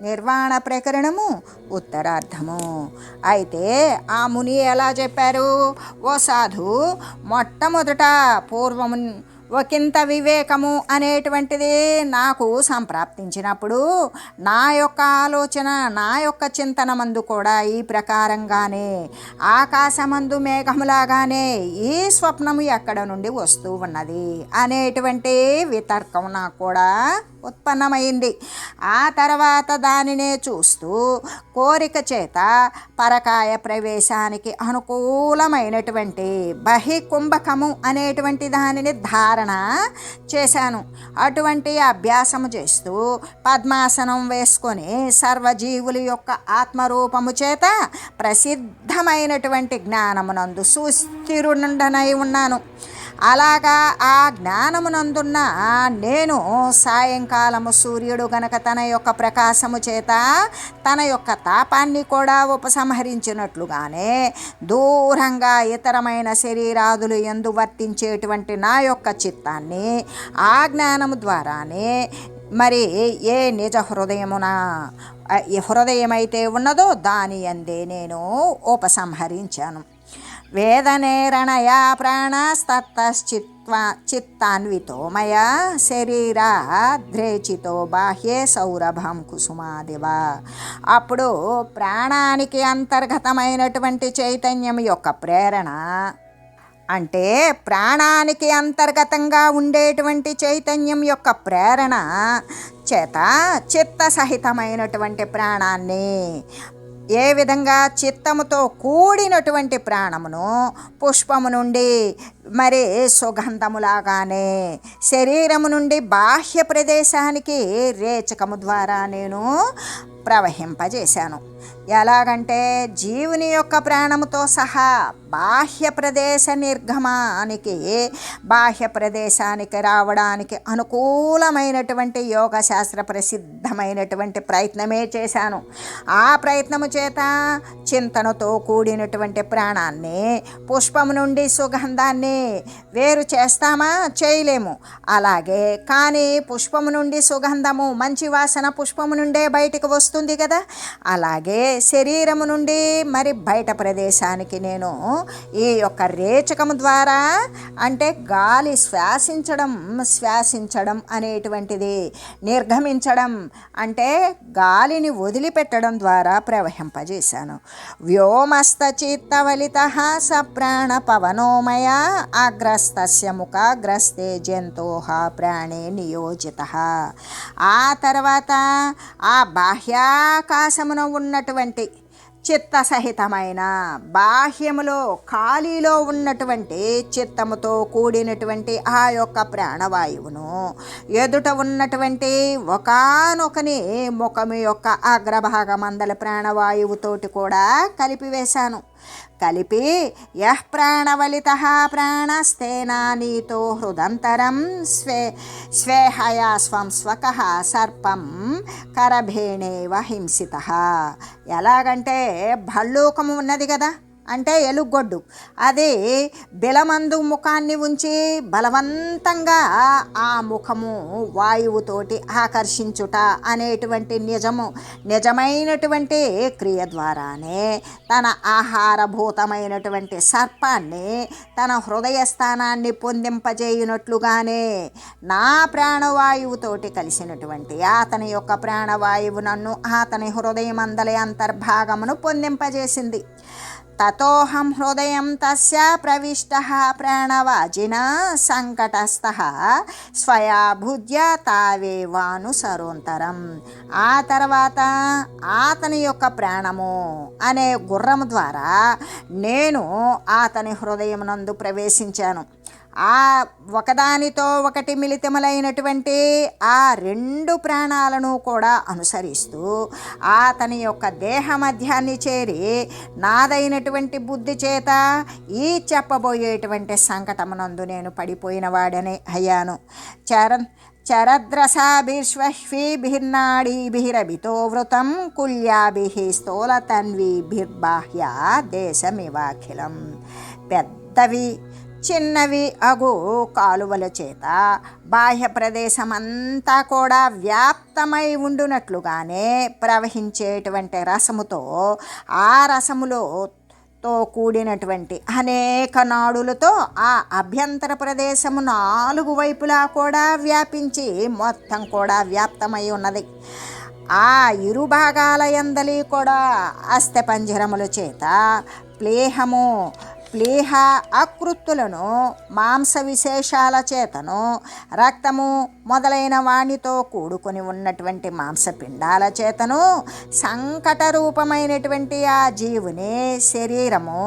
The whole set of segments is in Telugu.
నిర్వాణ ప్రకరణము ఉత్తరార్థము. అయితే ఆ ముని ఎలా చెప్పారు? ఓ సాధు మొట్టమొదట పూర్వము ఒకంత వివేకము అనేటువంటిది నాకు సంప్రాప్తించినప్పుడు నా యొక్క ఆలోచన నా యొక్క చింతనమందు కూడా ఈ ప్రకారంగానే ఆకాశమందు మేఘములాగానే ఈ స్వప్నము ఎక్కడ నుండి వస్తూ ఉన్నది అనేటువంటి వితర్కం నాకు కూడా ఉత్పన్నమైంది. ఆ తర్వాత దానినే చూస్తూ కోరిక చేత పరకాయ ప్రవేశానికి అనుకూలమైనటువంటి బహికుంభకము అనేటువంటి దానిని ధారణ చేశాను. అటువంటి అభ్యాసము చేస్తూ పద్మాసనం వేసుకొని సర్వజీవుల యొక్క ఆత్మరూపము చేత ప్రసిద్ధమైనటువంటి జ్ఞానమునందు సుస్థిరుండనై ఉన్నాను. అలాగా ఆ జ్ఞానమునందున్న నేను సాయంకాలము సూర్యుడు గనక తన యొక్క ప్రకాశము చేత తన యొక్క తాపాన్ని కూడా ఉపసంహరించినట్లుగానే దూరంగా ఇతరమైన శరీరాదులు ఎందు వర్తించేటువంటి నా యొక్క చిత్తాన్ని ఆ జ్ఞానము ద్వారానే మరి ఏ నిజ హృదయమున హృదయమైతే ఉన్నదో దాని అందే నేను ఉపసంహరించాను. వేదనేరణయా ప్రాణస్తత్తశ్చిత్వా చిత్తాన్వితో మయా శరీరాధ్రేచితో బాహ్యే సౌరభం కుసుమాదివ. అప్పుడు ప్రాణానికి అంతర్గతమైనటువంటి చైతన్యం యొక్క ప్రేరణ అంటే ప్రాణానికి అంతర్గతంగా ఉండేటువంటి చైతన్యం యొక్క ప్రేరణ చేత చిత్త సహితమైనటువంటి ప్రాణాన్ని ఏ విధంగా చిత్తముతో కూడినటువంటి ప్రాణమును పుష్పము నుండి మరి సుగంధములాగానే శరీరము నుండి బాహ్య ప్రదేశానికి రేచకము ద్వారా నేను ప్రవహింపజేశాను. ఎలాగంటే జీవుని యొక్క ప్రాణముతో సహా బాహ్య ప్రదేశ నిర్గమానికి బాహ్య ప్రదేశానికి రావడానికి అనుకూలమైనటువంటి యోగ శాస్త్ర ప్రసిద్ధమైనటువంటి ప్రయత్నమే చేశాను. ఆ ప్రయత్నము చేత చింతనతో కూడినటువంటి ప్రాణాన్ని పుష్పము నుండి సుగంధాన్ని వేరు చేస్తామా? చేయలేము. అలాగే కానీ పుష్పము నుండి సుగంధము మంచి వాసన పుష్పము నుండే బయటికి వస్తుంది కదా? అలాగే శరీరము నుండి మరి బయట ప్రదేశానికి నేను ఈ యొక్క రేచకము ద్వారా అంటే గాలి శ్వాసించడం శ్వాసించడం అనేటువంటిది నిర్గమించడం అంటే గాలిని వదిలిపెట్టడం ద్వారా ప్రవహింపజేశాను. వ్యోమస్త చిత్తవలిత స ప్రాణ పవనోమయ అగ్రస్తస్య ముఖాగ్రస్తే జంతోహ ప్రాణే నియోజిత. ఆ తర్వాత ఆ బాహ్యాకాశమున ఉన్నటువంటి చిత్తసహితమైన బాహ్యములో ఖాళీలో ఉన్నటువంటి చిత్తముతో కూడినటువంటి ఆ యొక్క ప్రాణవాయువును ఎదుట ఉన్నటువంటి ఒకనొకని ముఖము యొక్క అగ్రభాగమందల ప్రాణవాయువుతోటి కూడా కలిపివేశాను. కలిపి యః ప్రాణవలిత ప్రాణస్తేనా నీతో హృదంతరం స్వే స్వేహయా స్వం స్వక సర్పం కరభేణేవ హింసిత ఎలాగంటే భల్లూకము ఉన్నది కదా? అంటే ఎలుగొడ్డు. అది బిలమందు ముఖాన్ని ఉంచి బలవంతంగా ఆ ముఖము వాయువుతోటి ఆకర్షించుట అనేటువంటి నిజము నిజమైనటువంటి క్రియ ద్వారానే తన ఆహారభూతమైనటువంటి సర్పాన్ని తన హృదయ స్థానాన్ని పొందింపజేయునట్లుగానే నా ప్రాణవాయువుతోటి కలిసినటువంటి అతని యొక్క ప్రాణవాయువు నన్ను అతని హృదయమందలి అంతర్భాగమును పొందింపజేసింది. తతోహం హృదయం తస్య ప్రవిష్ట ప్రాణవాజిన సంకటస్థ స్వయాభుజ్య తావేవానుసరోంతరం ఆ తర్వాత అతని యొక్క ప్రాణము అనే గుర్రం ద్వారా నేను అతని హృదయమునందు ప్రవేశించాను ఆ ఒకదానితో ఒకటి మిళితములైనటువంటి ఆ రెండు ప్రాణాలను కూడా అనుసరిస్తూ అతని యొక్క దేహ మధ్యాన్ని చేరి నాదైనటువంటి బుద్ధి చేత ఈ చెప్పబోయేటువంటి సంకటమునందు నేను పడిపోయిన వాడని అయ్యాను. చర చరద్రసాభిర్శ్వభిర్నాడీభిరభితో వృతం కుల్యాభిः స్థూలతన్వీభిర్బాహ్య దేశమివాఖిలం. పెద్దవి చిన్నవి అగు కాలువల చేత. బాహ్య ప్రదేశమంతా కూడా వ్యాప్తమై ఉండునట్లుగానే ప్రవహించేటువంటి రసముతో ఆ రసములో తో కూడినటువంటి అనేక నాడులతో ఆ అభ్యంతర ప్రదేశము నాలుగు వైపులా కూడా వ్యాపించి మొత్తం కూడా వ్యాప్తమై ఉన్నది. ఆ ఇరు భాగాల ఎందలి కూడా అస్థిపంజరముల చేత. ప్లేహము ప్లీహ అకృత్తులను మాంస విశేషాల చేతను రక్తము మొదలైన వాణితో కూడుకొని ఉన్నటువంటి మాంసపిండాల చేతను సంకట రూపమైనటువంటి ఆ జీవుని శరీరము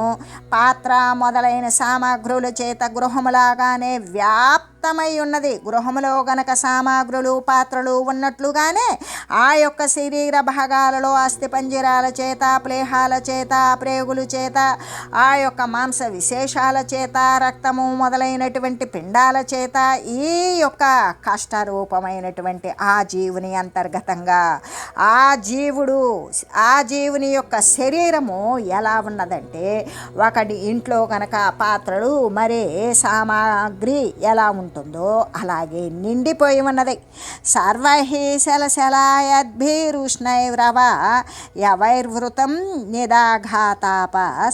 పాత్ర మొదలైన సామాగ్రుల చేత గృహములాగానే వ్యాప్తమై ఉన్నది. గృహములో గనక సామాగ్రులు పాత్రలు ఉన్నట్లుగానే ఆ యొక్క శరీర భాగాలలో అస్థిపంజరాల చేత ప్లేహాల చేత ప్రేగుల చేత ఆ యొక్క మాంస విశేషాల చేత రక్తము మొదలైనటువంటి పిండాల చేత ఈ యొక్క కష్టరూపమైనటువంటి ఆ జీవుని అంతర్గతంగా. ఆ జీవుడు ఆ జీవుని యొక్క శరీరము ఎలా ఉన్నదంటే ఒకటి ఇంట్లో కనుక పాత్రలు మరే సామాగ్రి ఎలా ఉంటుందో అలాగే నిండిపోయి ఉన్నది. సర్వహి శలశలాయద్భిరుష్ణైరవ యవైర్వృతం నిదాఘాతాప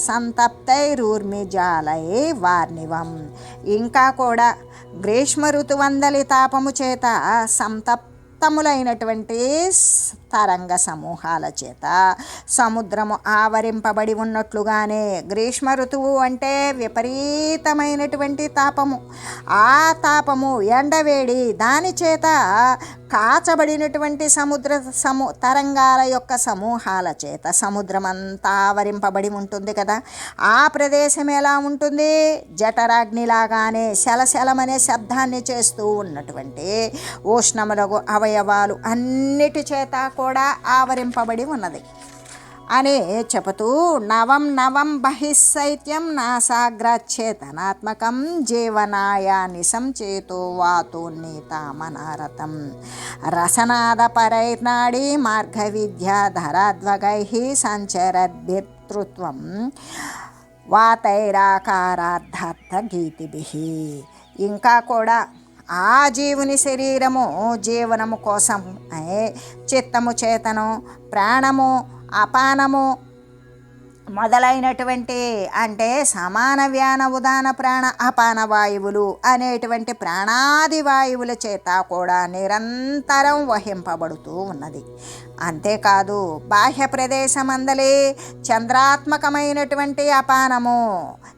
సంతప్తైరూర్మిజాలై వార్ణివం ఇంకా కూడా గ్రీష్మ ఋతువందలి తాపము చేత సంతప్తములైనటువంటి తరంగ సమూహాల చేత సముద్రము ఆవరింపబడి ఉన్నట్లుగానే గ్రీష్మ ఋతువు అంటే విపరీతమైనటువంటి తాపము. ఆ తాపము ఎండవేడి దాని చేత కాచబడినటువంటి సముద్ర సము తరంగాల యొక్క సమూహాల చేత సముద్రం అంతా ఆవరింపబడి ఉంటుంది కదా. ఆ ప్రదేశం ఎలా ఉంటుంది? జఠరాగ్నిలాగానే శలశలమనే శబ్దాన్ని చేస్తూ ఉన్నటువంటి ఉష్ణములకు అవయవాలు అన్నిటి చేత కూడా ఆవరింపబడి ఉన్నది. అని చెబుతూ నవం నవం బహిశైత్యం నాసాగ్రచేతనాత్మకం జీవనాయ నిశం చేతో వాతోన్నీతామనారతం రసనాద పరైర్నాడి మార్గ విద్యాధరాద్వగై సంచరద్భితృత్వం వాతైరాకారార్థార్థ గీతిభి. ఇంకా కూడా ఆ జీవుని శరీరము జీవనము కోసం చిత్తము చేతను ప్రాణము అపానము మొదలైనటువంటి అంటే సమాన వ్యాన ఉదాన ప్రాణ అపాన వాయువులు అనేటువంటి ప్రాణాది వాయువుల చేత కూడా నిరంతరం వహింపబడుతూ ఉన్నది. అంతేకాదు బాహ్య ప్రదేశమందలి చంద్రాత్మకమైనటువంటి అపానము.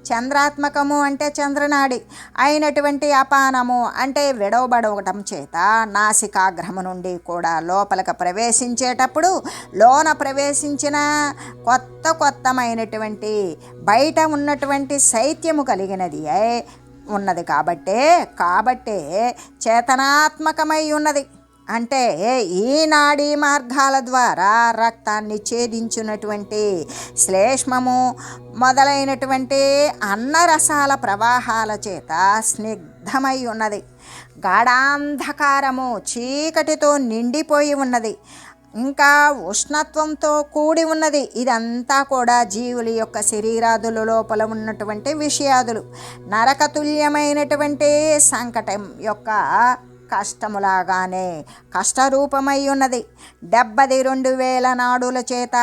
చంద్రాత్మకము అంటే చంద్రనాడి అయినటువంటి అపానము అంటే విడవబడవటం చేత నాసికాగ్రహము నుండి కూడా లోపలికి ప్రవేశించేటప్పుడు లోన ప్రవేశించిన కొత్త కొత్తమైనటువంటి బయట ఉన్నటువంటి శైత్యము కలిగినది ఉన్నది కాబట్టే కాబట్టే చేతనాత్మకమై ఉన్నది. అంటే ఈ నాడీ మార్గాల ద్వారా రక్తాన్ని ఛేదించినటువంటి శ్లేష్మము మొదలైనటువంటి అన్నరసాల ప్రవాహాల చేత స్నిగ్ధమై ఉన్నది. గాఢాంధకారము చీకటితో నిండిపోయి ఉన్నది. ఇంకా ఉష్ణత్వంతో కూడి ఉన్నది. ఇదంతా కూడా జీవుల యొక్క శరీరాదుల లోపల ఉన్నటువంటి విషయాదులు. నరకతుల్యమైనటువంటి సంకటం యొక్క కష్టములాగానే కష్టరూపమై ఉన్నది. డెబ్బది రెండు వేల నాడుల చేత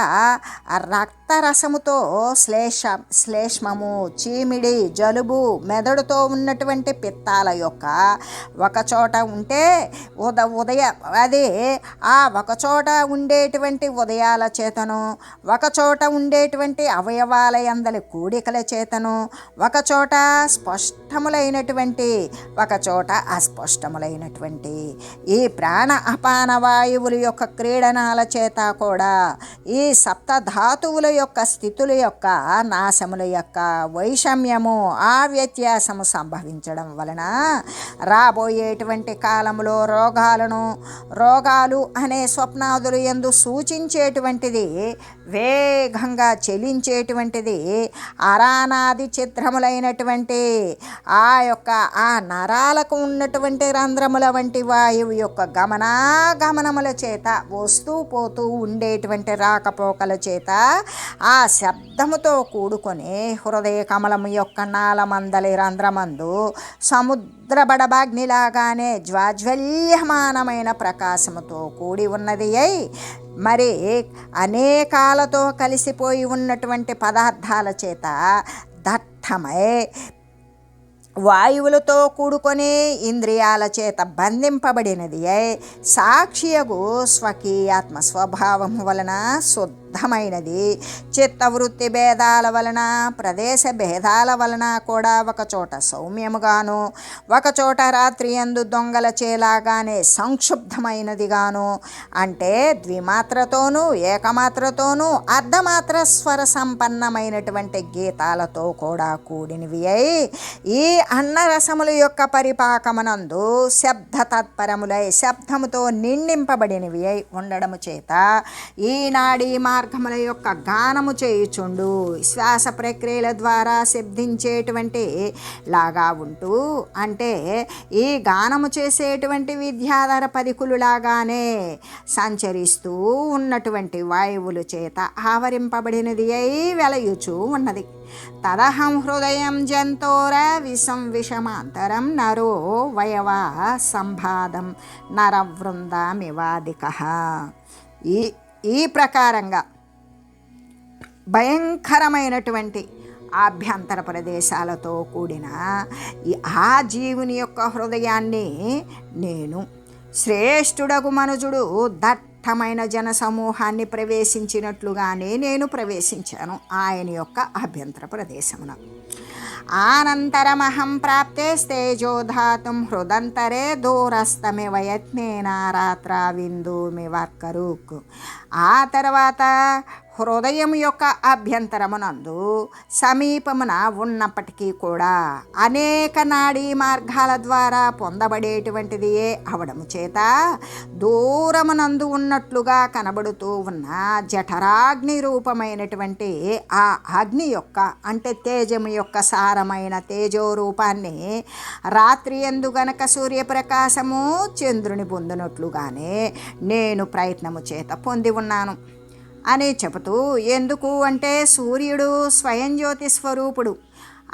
రక్త రసముతో శ్లేష శ్లేష్మము చీమిడి జలుబు మెదడుతో ఉన్నటువంటి పిత్తాల యొక్క ఒకచోట ఉంటే ఉద ఉదయ అదే ఆ ఒకచోట ఉండేటువంటి ఉదయాల చేతను ఒకచోట ఉండేటువంటి అవయవాల యందలి కూడికల చేతను ఒకచోట స్పష్టములైనటువంటి ఒకచోట అస్పష్టములైనటువంటి ఈ ప్రాణ అపాన వాయువుల యొక్క క్రీడనాల చేత కూడా ఈ సప్తధాతువుల యొక్క స్థితుల యొక్క నాశముల యొక్క వైషమ్యము ఆ వ్యత్యాసము సంభవించడం వలన రాబోయేటువంటి కాలంలో రోగాలను రోగాలు అనే స్వప్నాదులు ఎందు సూచించేటువంటిది వేగంగా చెలించేటువంటిది అరానాది చిత్రములైనటువంటి ఆ యొక్క ఆ నరాలకు ఉన్నటువంటి రంధ్రముల వంటి వాయువు యొక్క గమనాగమనముల చేత వస్తూ పోతూ ఉండేటువంటి రాకపోకల చేత ఆ శబ్దముతో కూడుకొని హృదయ కమలము యొక్క నాలమందలి రంధ్రమందు సముద్ర బడబాగ్నిలాగానే జ్వాజ్వల్యమానమైన ప్రకాశముతో కూడి ఉన్నది అయి మరి అనేకాలతో కలిసిపోయి ఉన్నటువంటి పదార్థాల చేత దట్టమై వాయువులతో కూడుకొని ఇంద్రియాల చేత బంధింపబడినది అయి సాక్షియగు స్వకీయాత్మ స్వభావము వలన శుద్ధమైనది. చిత్తవృత్తి భేదాల వలన ప్రదేశ భేదాల వలన కూడా ఒకచోట సౌమ్యముగాను ఒకచోట రాత్రి ఎందు దొంగల చేలాగానే సంక్షుబ్ధమైనదిగాను. అంటే ద్విమాత్రతోనూ ఏకమాత్రతోనూ అర్ధమాత్ర స్వర సంపన్నమైనటువంటి గీతాలతో కూడా కూడినవి అయి ఈ అన్నరసముల యొక్క పరిపాకమనందు శబ్ద తత్పరములై శబ్దముతో నిండింపబడినవి అయి ఉండడము చేత ఈనాడీ మా మార్గముల యొక్క గానము చేయుచుండు. శ్వాస ప్రక్రియల ద్వారా శబ్దించేటువంటి లాగా ఉంటూ అంటే ఈ గానము చేసేటువంటి విద్యాధర పదికులు లాగానే సంచరిస్తూ ఉన్నటువంటి వాయువుల చేత ఆవరింపబడినది అయి వెలయుచూ ఉన్నది. తదహం హృదయం జంతోర విషం విషమాంతరం నరో వయవ సంభాదం నరవృందమివాదిక. ఈ ఈ ప్రకారంగా భయంకరమైనటువంటి ఆభ్యంతర ప్రదేశాలతో కూడిన ఈ ఆ జీవుని యొక్క హృదయాన్ని నేను శ్రేష్ఠుడగు మనుజుడు దట్టమైన జన సమూహాన్ని ప్రవేశించినట్లుగానే నేను ప్రవేశించాను ఆయన యొక్క అభ్యంతర ప్రదేశమున. ఆనంతరమహం ప్రాప్తే స్తేజోధాతుం హృదంతరే దూరస్తమివ యత్నేన రాత్రావిందుమివర్కరుక్ ఆ తర్వాత హృదయం యొక్క అభ్యంతరమునందు సమీపమున ఉన్నప్పటికీ కూడా అనేక నాడీ మార్గాల ద్వారా పొందబడేటువంటిది ఏ అవడము చేత దూరమునందు ఉన్నట్లుగా కనబడుతూ ఉన్న జఠరాగ్ని రూపమైనటువంటి ఆ అగ్ని యొక్క అంటే తేజము యొక్క సారమైన తేజో రూపాన్ని రాత్రి ఎందు గనక సూర్యప్రకాశము చంద్రుని పొందినట్లుగానే నేను ప్రయత్నము చేత పొంది ఉన్నాను. అని చెబుతూ ఎందుకు అంటే సూర్యుడు స్వయం జ్యోతి స్వరూపుడు.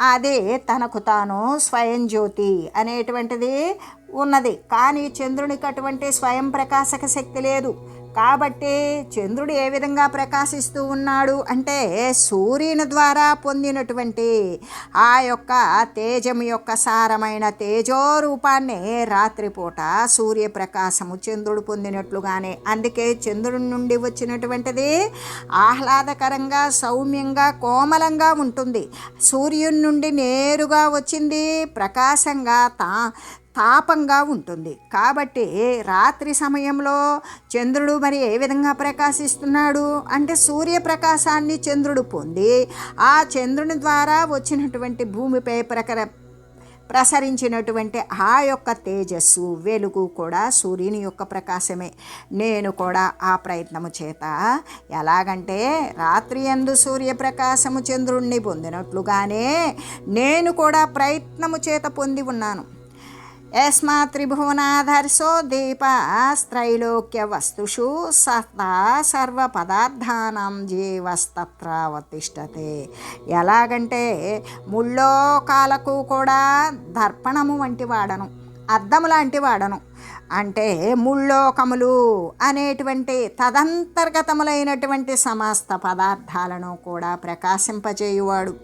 అదే తనకు తాను స్వయం జ్యోతి అనేటువంటిది ఉన్నది. కానీ చంద్రునికి అటువంటి స్వయం ప్రకాశక శక్తి లేదు. కాబట్టి చంద్రుడు ఏ విధంగా ప్రకాశిస్తూ ఉన్నాడు అంటే సూర్యుని ద్వారా పొందినటువంటి ఆ యొక్క తేజం యొక్క సారమైన తేజోరూపాన్ని రాత్రిపూట సూర్యప్రకాశము చంద్రుడు పొందినట్లుగానే. అందుకే చంద్రుడి నుండి వచ్చినటువంటిది ఆహ్లాదకరంగా సౌమ్యంగా కోమలంగా ఉంటుంది. సూర్యుని నుండి నేరుగా వచ్చింది ప్రకాశంగా తా తాపంగా ఉంటుంది. కాబట్టి రాత్రి సమయంలో చంద్రుడు మరి ఏ విధంగా ప్రకాశిస్తున్నాడు? అంటే సూర్యప్రకాశాన్ని చంద్రుడు పొంది ఆ చంద్రుని ద్వారా వచ్చినటువంటి భూమిపై ప్రకర ప్రసరించినటువంటి ఆ యొక్క తేజస్సు వెలుగు కూడా సూర్యుని యొక్క ప్రకాశమే. నేను కూడా ఆ ప్రయత్నము చేత ఎలాగంటే రాత్రి ఎందు సూర్యప్రకాశము చంద్రుణ్ణి పొందినట్లుగానే నేను కూడా ప్రయత్నము చేత పొంది ఉన్నాను. యస్మాత్ త్రిభువనాధర్షో దీప వస్తుషు సత్తా సర్వ పదార్థానం జీవస్తత్రావతిష్టతే. ఎలాగంటే ముల్లోకాలకు కూడా దర్పణము వంటి వాడను అద్దము లాంటి వాడను అంటే ముళ్ళోకములు అనేటువంటి తదంతర్గతములైనటువంటి సమస్త పదార్థాలను కూడా ప్రకాశింపజేయువాడు.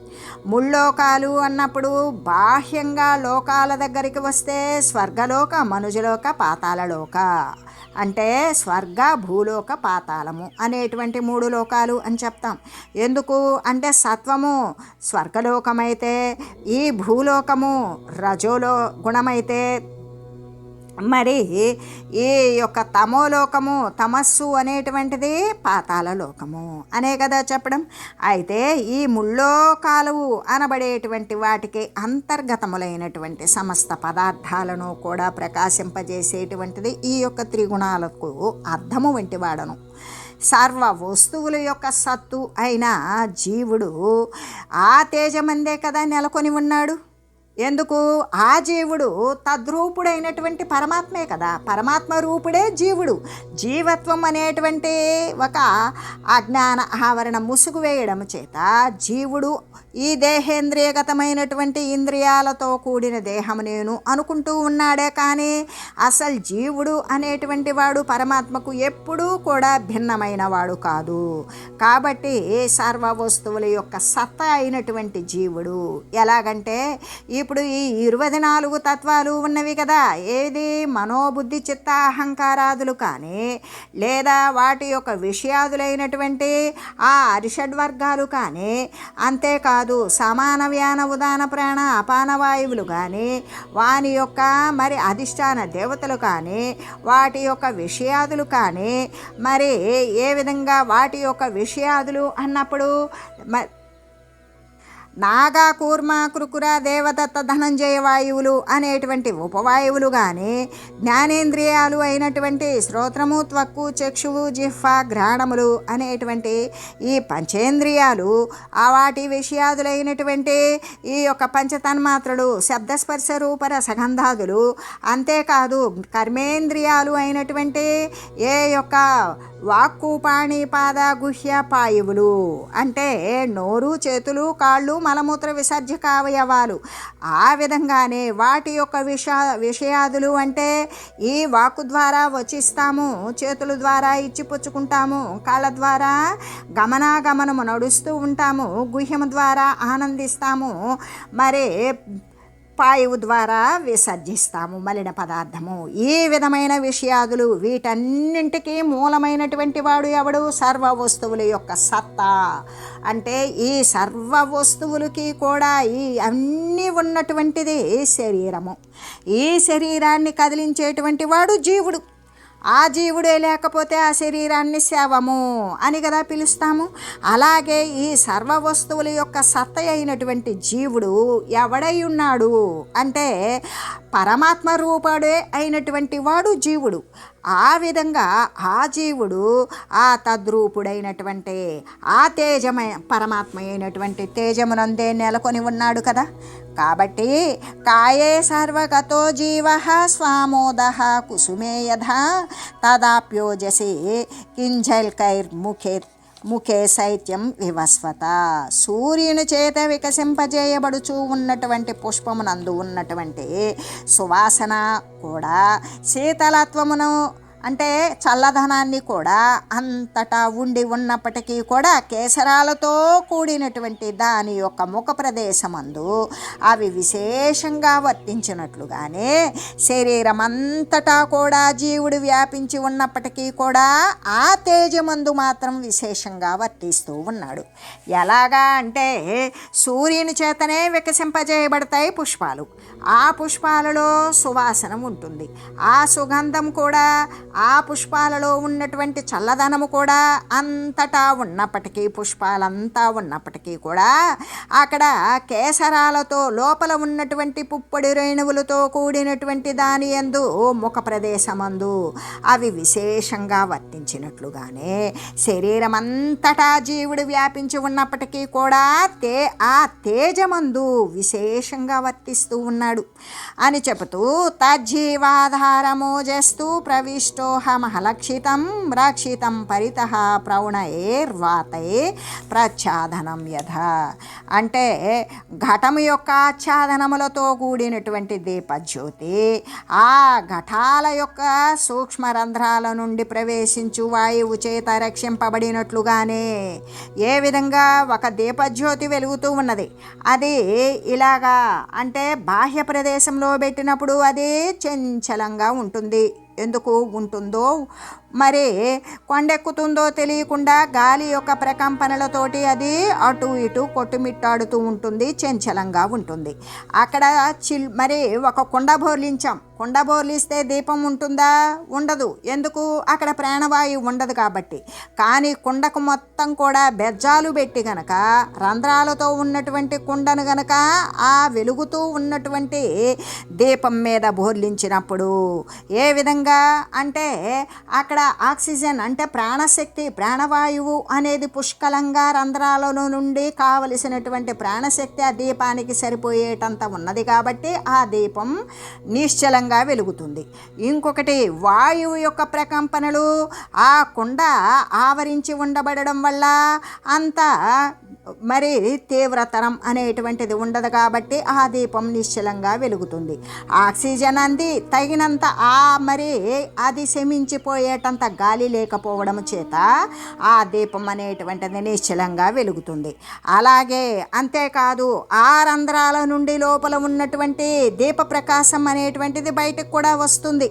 ముళ్ళోకాలు అన్నప్పుడు బాహ్యంగా లోకాల దగ్గరికి వస్తే స్వర్గలోక మనుజలోక పాతాలలోక అంటే స్వర్గ భూలోక పాతాళము అనేటువంటి మూడు లోకాలు అని చెప్తాం. ఎందుకు? అంటే సత్వము స్వర్గలోకమైతే ఈ భూలోకము రజోలో గుణమైతే మరి ఈ యొక్క తమోలోకము తమస్సు అనేటువంటిది పాతాల లోకము అనే కదా చెప్పడం. అయితే ఈ ముల్లోకాలు అనబడేటువంటి వాటికి అంతర్గతములైనటువంటి సమస్త పదార్థాలను కూడా ప్రకాశింపజేసేటువంటిది ఈ యొక్క త్రిగుణాలకు అర్థము వంటి వాడను. సర్వ వస్తువుల యొక్క సత్తు అయిన జీవుడు ఆ తేజమందే కదా నెలకొని ఉన్నాడు. ఎందుకు? ఆ జీవుడు తద్రూపుడైనటువంటి పరమాత్మే కదా. పరమాత్మ రూపుడే జీవుడు. జీవత్వం అనేటువంటి ఒక అజ్ఞాన ఆవరణ ముసుగు వేయడం చేత జీవుడు ఈ దేహేంద్రియగతమైనటువంటి ఇంద్రియాలతో కూడిన దేహం నేను అనుకుంటూ ఉన్నాడే కానీ అసలు జీవుడు అనేటువంటి వాడు పరమాత్మకు ఎప్పుడూ కూడా భిన్నమైన వాడు కాదు. కాబట్టి సర్వ వస్తువుల యొక్క సత్త అయినటువంటి జీవుడు ఎలాగంటే ఇప్పుడు ఈ ఇరవై నాలుగు తత్వాలు ఉన్నవి కదా ఏది మనోబుద్ధి చిత్త అహంకారాదులు కానీ లేదా వాటి యొక్క విషయాదులైనటువంటి ఆ అరిషడ్వర్గాలు కానీ అంతేకాదు సమాన వ్యాన ఉదాన ప్రాణ అపాన వాయువులు కానీ వాని యొక్క మరి అధిష్టాన దేవతలు కానీ వాటి యొక్క విషయాదులు కానీ మరి ఏ విధంగా వాటి యొక్క విషయాదులు అన్నప్పుడు మ నాగా కూర్మ కృకుర దేవదత్త ధనంజయ వాయువులు అనేటువంటి ఉపవాయువులు కానీ జ్ఞానేంద్రియాలు అయినటువంటి శ్రోత్రము త్వక్కు చక్షువు జిహ్వ గ్రహణములు అనేటువంటి ఈ పంచేంద్రియాలు ఆ వాటి విషయాదులైనటువంటి ఈ యొక్క పంచతన్మాత్రలు శబ్దస్పర్శ రూపర సగంధాదులు అంతేకాదు కర్మేంద్రియాలు అయినటువంటి ఏ యొక్క వాక్కు పాణి పాద గుహ్య పాయువులు. అంటే నోరు చేతులు కాళ్ళు మలమూత్ర విసర్జక అవయవాలు. ఆ విధంగానే వాటి యొక్క విష విషయాదులు అంటే ఈ వాక్కు ద్వారా వచిస్తాము చేతుల ద్వారా ఇచ్చిపుచ్చుకుంటాము కాళ్ళ ద్వారా గమనాగమనము నడుస్తూ ఉంటాము గుహ్యం ద్వారా ఆనందిస్తాము. మరి పాయువు ద్వారా విసర్జిస్తాము మలిన పదార్థము. ఈ విధమైన విషయాదులు వీటన్నింటికీ మూలమైనటువంటి వాడు ఎవడు? సర్వ వస్తువుల యొక్క సత్తా. అంటే ఈ సర్వ వస్తువులకి కూడా ఈ అన్నీ ఉన్నటువంటిది శరీరము. ఈ శరీరాన్ని కదిలించేటువంటి వాడు జీవుడు. ఆ జీవుడే లేకపోతే ఆ శరీరాన్ని శవము అని కదా పిలుస్తాము. అలాగే ఈ సర్వ వస్తువుల యొక్క సత్త అయినటువంటి జీవుడు ఎవడై ఉన్నాడు? అంటే పరమాత్మ రూపాడే అయినటువంటి వాడు జీవుడు. ఆ విధంగా ఆ జీవుడు ఆ తద్రూపుడైనటువంటి ఆ తేజమయ పరమాత్మ అయినటువంటి తేజమునందే నెలకొని ఉన్నాడు కదా. కాబట్టి కాయే సర్వగతో జీవ స్వామోద కుసుమే యథ తదాప్యోజసి కింజల్కైర్ముఖే ముఖే శైత్యం వివస్వత. సూర్యుని చేత వికసింపజేయబడుచు ఉన్నటువంటి పుష్పమునందు ఉన్నటువంటి సువాసన కూడా శీతలత్వమును అంటే చల్లదనాన్ని కూడా అంతటా ఉండి ఉన్నప్పటికీ కూడా కేసరాలతో కూడినటువంటి దాని యొక్క ముఖ ప్రదేశమందు అవి విశేషంగా వర్తించినట్లుగానే శరీరం అంతటా కూడా జీవుడు వ్యాపించి ఉన్నప్పటికీ కూడా ఆ తేజమందు మాత్రం విశేషంగా వర్తిస్తూ ఉన్నాడు. ఎలాగా అంటే సూర్యుని చేతనే వికసింపజేయబడతాయి పుష్పాలు. ఆ పుష్పాలలో సువాసన ఉంటుంది ఆ సుగంధం కూడా ఆ పుష్పాలలో ఉన్నటువంటి చల్లదనము కూడా అంతటా ఉన్నప్పటికీ పుష్పాలంతా ఉన్నప్పటికీ కూడా అక్కడ కేసరాలతో లోపల ఉన్నటువంటి పుప్పొడి రేణువులతో కూడినటువంటి దాని ఎందు ముఖ ప్రదేశమందు అవి విశేషంగా వర్తించినట్లుగానే శరీరం అంతటా జీవుడు వ్యాపించి ఉన్నప్పటికీ కూడా తే ఆ తేజమందు విశేషంగా వర్తిస్తూ ఉన్నాడు అని చెబుతూ తజ్జీవాధారమో చేస్తూ ప్రవిష్టో సోహమహలక్షితం రక్షితం పరిత ప్రవణైర్వాతై ప్రచ్ఛాదనం యథ అంటే ఘటము యొక్క ఆచ్ఛాదనములతో కూడినటువంటి దీపజ్యోతి ఆ ఘటాల యొక్క సూక్ష్మ రంధ్రాల నుండి ప్రవేశించు వాయువు చేత రక్షింపబడినట్లుగానే ఏ విధంగా ఒక దీపజ్యోతి వెలుగుతూ ఉన్నది? అది ఇలాగా అంటే బాహ్య ప్రదేశంలో పెట్టినప్పుడు అది చంచలంగా ఉంటుంది. ఎందుకు ఉంటుందో మరి కొండెక్కుతుందో తెలియకుండా గాలి యొక్క ప్రకంపనలతోటి అది అటు ఇటు కొట్టుమిట్టాడుతూ ఉంటుంది చంచలంగా ఉంటుంది. అక్కడ చిల్ మరి ఒక కుండ బోర్లించాం. కుండ బోర్లిస్తే దీపం ఉంటుందా? ఉండదు. ఎందుకు? అక్కడ ప్రాణవాయువు ఉండదు కాబట్టి. కానీ కుండకు మొత్తం కూడా బెజ్జాలు పెట్టి గనక రంధ్రాలతో ఉన్నటువంటి కుండను గనక ఆ వెలుగుతూ ఉన్నటువంటి దీపం మీద బోర్లించినప్పుడు ఏ విధంగా? అంటే అక్కడ ఆక్సిజన్ అంటే ప్రాణశక్తి ప్రాణవాయువు అనేది పుష్కలంగా రంధ్రాలలో నుండి కావలసినటువంటి ప్రాణశక్తి ఆ దీపానికి సరిపోయేటంత ఉన్నది కాబట్టి ఆ దీపం నిశ్చలంగా వెలుగుతుంది. ఇంకొకటి వాయువు యొక్క ప్రకంపనలు ఆ కుండ ఆవరించి ఉండబడడం వల్ల అంత మరి తీవ్రతరం అనేటువంటిది ఉండదు కాబట్టి ఆ దీపం నిశ్చలంగా వెలుగుతుంది. ఆక్సిజన్ అంది తగినంత ఆ మరి అది శమించిపోయేటంత గాలి లేకపోవడం చేత ఆ దీపం అనేటువంటిది నిశ్చలంగా వెలుగుతుంది. అలాగే అంతేకాదు ఆ రంధ్రాల నుండి లోపల ఉన్నటువంటి దీప ప్రకాశం అనేటువంటిది బయటకు కూడా వస్తుంది.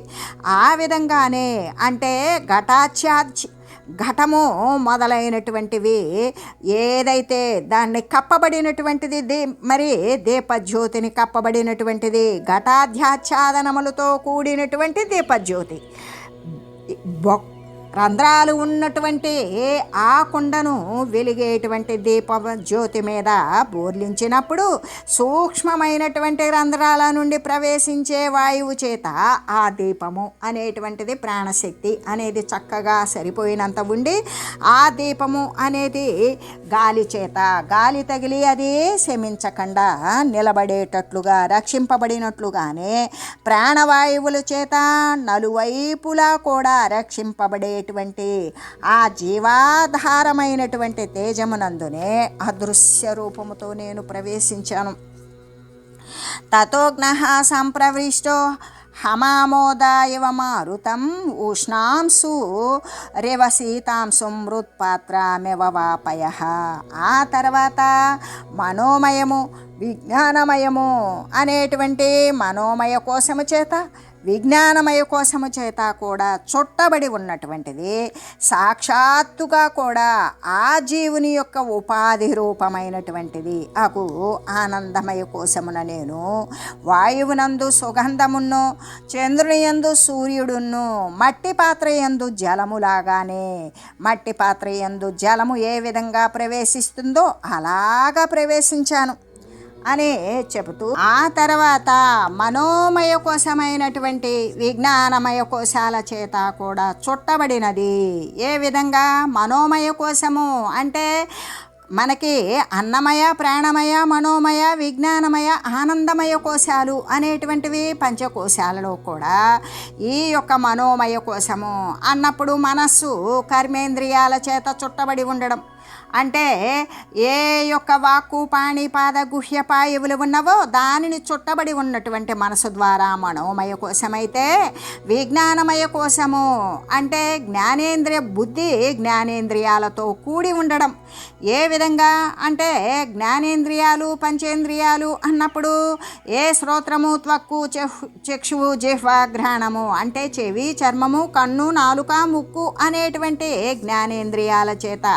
ఆ విధంగానే అంటే ఘటాచార్జ్ ఘటము మొదలైనటువంటివి ఏదైతే దాన్ని కప్పబడినటువంటిది దే మరి దీపజ్యోతిని కప్పబడినటువంటిది ఘటాధ్యాచ్ఛాదనములతో కూడినటువంటి దీపజ్యోతి. బొ- రంధ్రాలు ఉన్నటువంటి ఆ కుండను వెలిగేటువంటి దీప జ్యోతి మీద బోర్లించినప్పుడు సూక్ష్మమైనటువంటి రంధ్రాల నుండి ప్రవేశించే వాయువు చేత ఆ దీపము అనేటువంటిది ప్రాణశక్తి అనేది చక్కగా సరిపోయినంత ఉండి ఆ దీపము అనేది గాలి చేత గాలి తగిలి అది శమించకుండా నిలబడేటట్లుగా రక్షింపబడినట్లుగానే ప్రాణవాయువుల చేత నలువైపులా కూడా రక్షింపబడే ఉండేటువంటి ఆ జీవాధారమైనటువంటి తేజమునందునే అదృశ్య రూపముతో నేను ప్రవేశించాను. తతోజ్ఞ సంప్రవిష్టో హమామోదాయవ మారుతం ఉష్ణాంశు మృత్పాత్రమివ వాపయ. ఆ తర్వాత మనోమయము విజ్ఞానమయము అనేటువంటి మనోమయ కోశము చేత విజ్ఞానమయ కోశము చేత కూడా చుట్టబడి ఉన్నటువంటిది సాక్షాత్తుగా కూడా ఆ జీవుని యొక్క ఉపాధి రూపమైనటువంటిది. అకు ఆనందమయ కోసమున నేను వాయువునందు సుగంధమును చంద్రుని యందు సూర్యుడును మట్టి పాత్ర ఎందు జలములాగానే మట్టి పాత్ర ఎందు జలము ఏ విధంగా ప్రవేశిస్తుందో అలాగా ప్రవేశించాను. అని చెబుతూ ఆ తర్వాత మనోమయ కోశమైనటువంటి విజ్ఞానమయ కోశాల చేత కూడా చుట్టబడినది. ఏ విధంగా? మనోమయ కోశము అంటే మనకి అన్నమయ ప్రాణమయ మనోమయ విజ్ఞానమయ ఆనందమయ కోశాలు అనేటువంటివి పంచకోశాలలో కూడా ఈ యొక్క మనోమయ కోశము అన్నప్పుడు మనస్సు కర్మేంద్రియాల చేత చుట్టబడి ఉండడం. అంటే ఏ యొక్క వాక్కు పాణి పాద గుహ్య పాయువులు ఉన్నవో దానిని చుట్టబడి ఉన్నటువంటి మనసు ద్వారా మనోమయ కోశమైతే విజ్ఞానమయ కోశము అంటే జ్ఞానేంద్రియ బుద్ధి జ్ఞానేంద్రియాలతో కూడి ఉండడం. ఏ విధంగా అంటే జ్ఞానేంద్రియాలు పంచేంద్రియాలు అన్నప్పుడు ఏ శ్రోత్రము త్వక్కు చెహ్- చక్షువు జిహ్వ అంటే చెవి చర్మము కన్ను నాలుక ముక్కు అనేటువంటి జ్ఞానేంద్రియాల చేత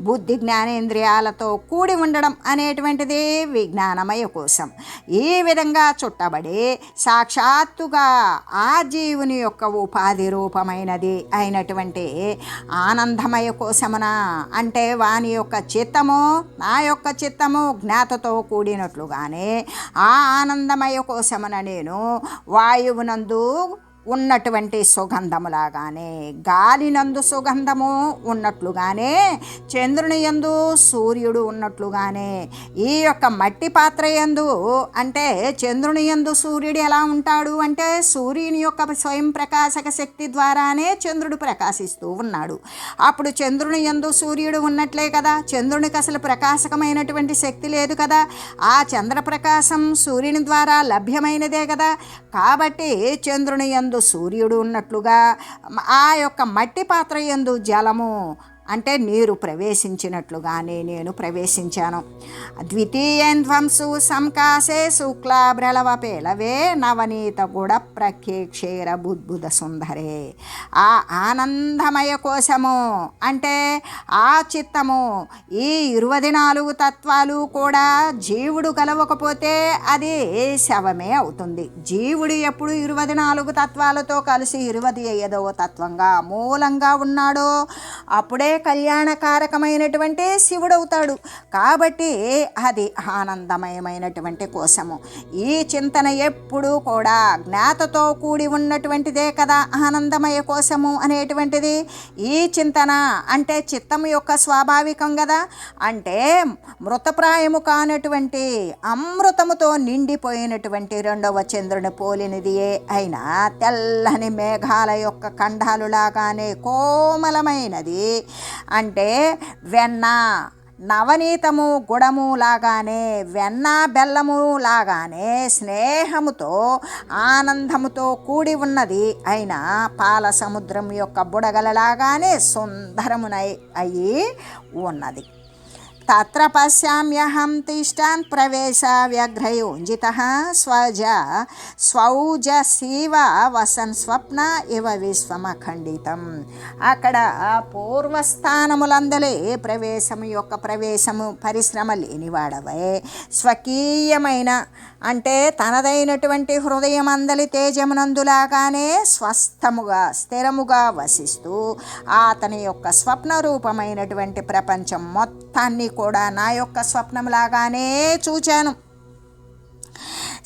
బుద్ధి జ్ఞానేంద్రియాలతో కూడి ఉండడం అనేటువంటిది విజ్ఞానమయ కోసం ఈ విధంగా చుట్టబడి సాక్షాత్తుగా ఆ జీవుని యొక్క ఉపాధి రూపమైనది అయినటువంటి ఆనందమయ కోశమున అంటే వాని యొక్క చిత్తము నా యొక్క చిత్తము జ్ఞాతతో కూడినట్లుగానే ఆ ఆనందమయ కోశమున నేను వాయువునందు ఉన్నటువంటి సుగంధములాగానే గాలినందు సుగంధము ఉన్నట్లుగానే చంద్రుని యందు సూర్యుడు ఉన్నట్లుగానే ఈ యొక్క మట్టి పాత్ర యందు అంటే చంద్రుని యందు సూర్యుడు ఎలా ఉంటాడు అంటే సూర్యుని యొక్క స్వయం ప్రకాశక శక్తి ద్వారానే చంద్రుడు ప్రకాశిస్తూ ఉన్నాడు. అప్పుడు చంద్రుని యందు సూర్యుడు ఉన్నట్లే కదా చంద్రునికి అసలు ప్రకాశకమైనటువంటి శక్తి లేదు కదా ఆ చంద్రప్రకాశం సూర్యుని ద్వారా లభ్యమైనదే కదా. కాబట్టి చంద్రుని యందు సూర్యుడు ఉన్నట్లుగా ఆ యొక్క మట్టి పాత్ర ఎందు జలము అంటే నీరు ప్రవేశించినట్లుగానే నేను ప్రవేశించాను. ద్వితీయం ధ్వంసు సంకాసే శుక్లాభ్రలవ పేలవే నవనీత గుడ ప్రఖ్యేక్షేర బుద్భుద సుందరే. ఆ ఆనందమయ కోశము అంటే ఆ చిత్తము ఈ ఇరవై నాలుగు తత్వాలు కూడా జీవుడు కలవకపోతే అది శవమే అవుతుంది. జీవుడు ఎప్పుడు ఇరవై నాలుగు తత్వాలతో కలిసి ఇరవై ఐదవ తత్వంగా మూలంగా ఉన్నాడో అప్పుడే కళ్యాణకారకమైనటువంటి శివుడవుతాడు. కాబట్టి అది ఆనందమయమైనటువంటి కోసము. ఈ చింతన ఎప్పుడూ కూడా జ్ఞాతతో కూడి ఉన్నటువంటిదే కదా ఆనందమయ కోశము అనేటువంటిది. ఈ చింతన అంటే చిత్తం యొక్క స్వాభావికం కదా. అంటే మృతప్రాయము కానటువంటి అమృతముతో నిండిపోయినటువంటి రెండవ చంద్రుని పోలినది అయినా తెల్లని మేఘాల యొక్క ఖండాలు లాగానే కోమలమైనది. అంటే వెన్న నవనీతము గుడము లాగానే వెన్న బెల్లము లాగానే స్నేహముతో ఆనందముతో కూడి ఉన్నది అయిన పాల సముద్రం యొక్క బుడగలలాగానే సుందరమునై అయి ఉన్నది. తత్ర పశ్యామ్యహం తిష్టాన్ ప్రవేశ వ్యఘ్రయోంజిత స్వజ స్వౌజ శివ వసన్ స్వప్న ఇవ విశ్వమఖండితం. అక్కడ పూర్వస్థానములందలే ప్రవేశము యొక్క ప్రవేశము పరిశ్రమ లేనివాడవే స్వకీయమైన అంటే తనదైనటువంటి హృదయం అందలి తేజమునందులాగానే స్వస్థముగా స్థిరముగా వసిస్తూ అతని యొక్క స్వప్న రూపమైనటువంటి ప్రపంచం మొత్తాన్ని కూడా నా యొక్క స్వప్నంలాగానే చూచాను.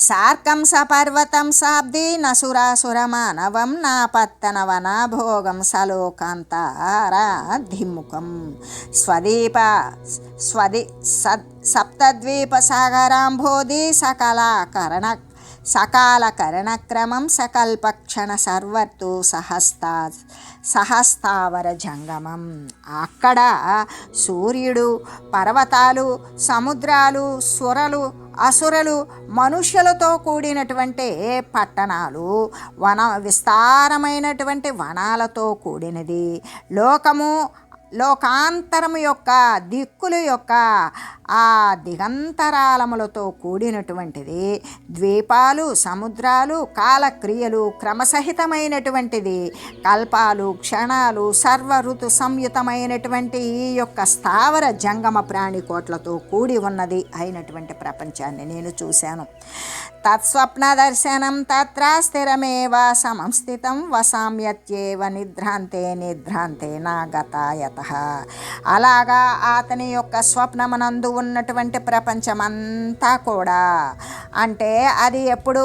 సార్కం సపర్వతం సాబ్ది నసురాసురమానవం నా పత్తనవన భోగం సలోకాంతారాధిముఖం. స్వదీప స్వది సద్ సప్తద్వీప సాగరాంబోధి సకలాకరణ సకాల కరణక్రమం సకల్పక్షణ సర్వతు సహస్తా సహస్తావర జంగమం. అక్కడ సూర్యుడు పర్వతాలు సముద్రాలు సురలు అసురలు మనుష్యులతో కూడినటువంటి పట్టణాలు వన విస్తారమైనటువంటి వనాలతో కూడినది. లోకము లోకాంతరము యొక్క దిక్కుల యొక్క ఆ దిగంతరాలములతో కూడినటువంటిది ద్వీపాలు సముద్రాలు కాలక్రియలు క్రమసహితమైనటువంటిది కల్పాలు క్షణాలు సర్వ ఋతు సంయుతమైనటువంటి ఈ యొక్క స్థావర జంగమ ప్రాణికోట్లతో కూడి ఉన్నది అయినటువంటి ప్రపంచాన్ని నేను చూశాను. తత్స్వప్న దర్శనం తత్ర స్థిరమేవ సంస్థితం వసామ్యత్యేవ నిద్రాంతే నిద్రాంతే నా గతాయత అలాగా అతని యొక్క స్వప్నమనందు ఉన్నటువంటి ప్రపంచమంతా కూడా. అంటే అది ఎప్పుడు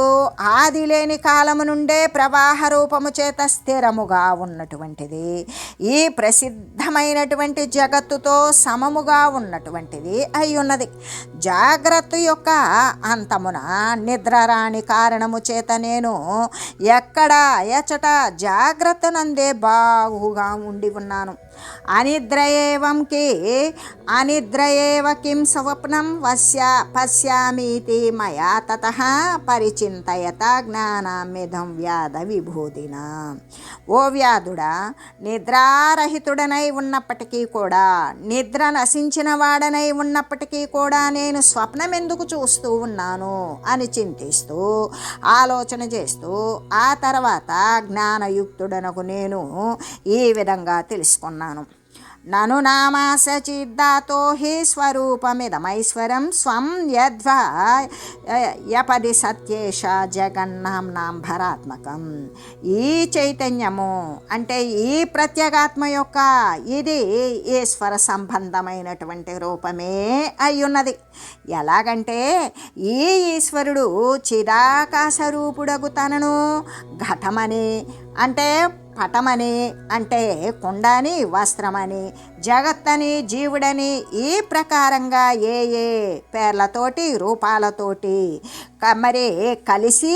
ఆది లేని కాలము నుండే ప్రవాహ రూపము చేత స్థిరముగా ఉన్నటువంటిది. ఈ ప్రసిద్ధమైనటువంటి జగత్తుతో సమముగా ఉన్నటువంటిది అయి ఉన్నది జాగ్రత్త యొక్క అంతమున నిద్రరాని కారణము చేత నేను ఎక్కడ ఎచట జాగ్రత్త నందే బాగుగా ఉండి ఉన్నాను. అనిద్రయేవంకి అనిద్రయేవ కిం? స్వప్నం వశ్య పశ్యామీతి మయా తత పరిచింతయత జ్ఞానామిదం వ్యాధ విభూదిన ఓ వ్యాధుడా నిద్రారహితుడనై ఉన్నప్పటికీ కూడా నిద్ర నశించిన వాడనై ఉన్నప్పటికీ కూడా నేను స్వప్నం ఎందుకు చూస్తూ ఉన్నాను అని చింతిస్తూ ఆలోచన చేస్తూ ఆ తర్వాత జ్ఞానయుక్తుడనకు నేను ఈ విధంగా తెలుసుకున్నాను. నను నామాసచిద్ధాతో హి స్వరూపమిదమైశ్వరం స్వం యద్వా యపది సత్యేష జగన్నాంనాంభరాత్మకం ఈ చైతన్యము అంటే ఈ ప్రత్యేగాత్మ యొక్క ఇది ఈశ్వర సంబంధమైనటువంటి రూపమే అయ్యున్నది. ఎలాగంటే ఈ ఈశ్వరుడు చిదాకాశ రూపుడగు తనను ఘటమని అంటే పటమని అంటే కుండని వస్త్రమని జగత్తని జీవుడని ఈ ప్రకారంగా ఏ ఏ పేర్లతోటి రూపాలతోటి మరి కలిసి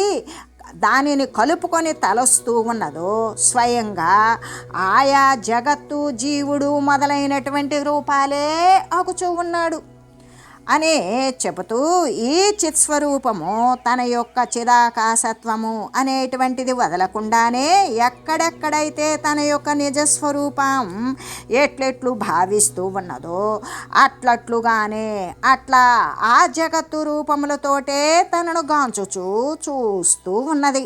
దానిని కలుపుకొని తలస్తూ ఉన్నదో స్వయంగా ఆయా జగత్తు జీవుడు మొదలైనటువంటి రూపాలే అగుచూ ఉన్నాడు. అని చెబుతూ ఈ చిత్స్వరూపము తన యొక్క చిదాకాశత్వము అనేటువంటిది వదలకుండానే ఎక్కడెక్కడైతే తన యొక్క నిజస్వరూపం ఎట్లెట్లు భావిస్తూ ఉన్నదో అట్లట్లుగానే అట్లా ఆ జగత్తు రూపములతోటే తనను గాంచుచూ చూస్తూ ఉన్నది.